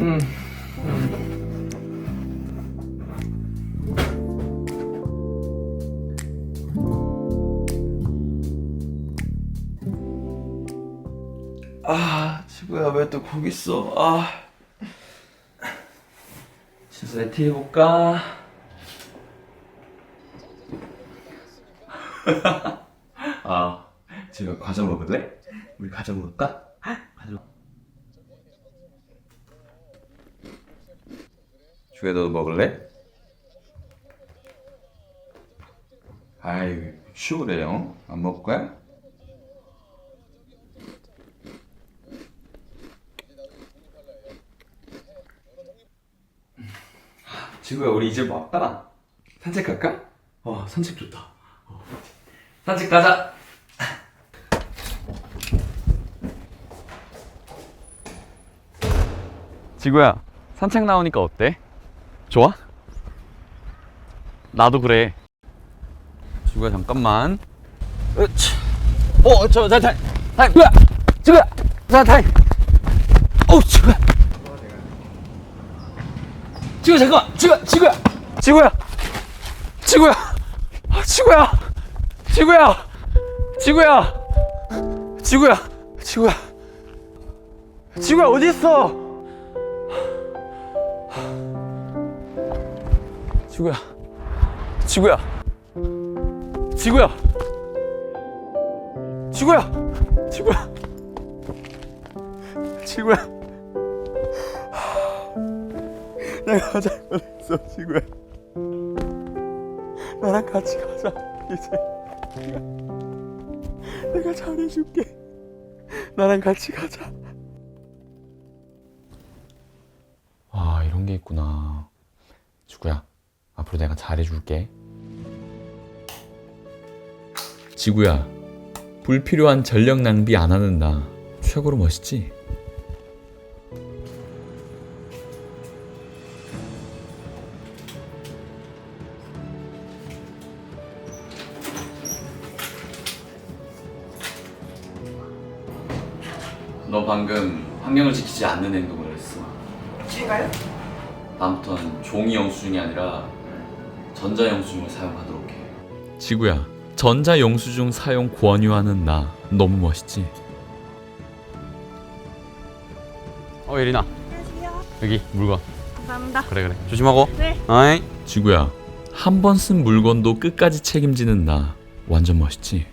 음. 아, 지구야 왜 또 거기 있어? 아. 진수 네트 해볼까? 아, 지금 과자 먹을래? 우리 과자 먹을까? 과자. 먹- 주야 너도 먹을래? 아이, 쉬우래요. 안 먹을 거야? 지구야, 우리 이제 뭐 왔다. 산책 갈까? 어, 산책 좋다. 어. 산책 가자. 지구야, 산책 나오니까 어때? 좋아? 나도 그래. 지구야, 잠깐만. 으치. 어, 저, 자, 자, 자, 지구야, 지구야, 자, 자. 어, 지구야. 지구야, 잠깐만, 지구야, 지구야, 지구야, 지구야, 아, 지구야, 지구야, 지구야, 지구야, 지구야, 지구야 어디 있어? 지구야, 지구야, 지구야, 지구야, 지구야, 지구야. 내가 잘못했어, 지구야. 나랑 같이 가자, 이제. 내가, 내가 잘해줄게. 나랑 같이 가자. 아, 이런 게 있구나. 지구야, 앞으로 내가 잘해줄게. 지구야, 불필요한 전력 낭비 안 하는 나 최고로 멋있지? 너 방금 환경을 지키지 않는 행동을 했어. 제가요? 다음부터는 종이 영수증이 아니라 전자 영수증을 사용하도록 해. 지구야, 전자 영수증 사용 권유하는 나 너무 멋있지? 어 예린아 안녕하세요. 여기 물건 감사합니다. 그래 그래 조심하고 네. 아이 지구야 한 번 쓴 물건도 끝까지 책임지는 나 완전 멋있지?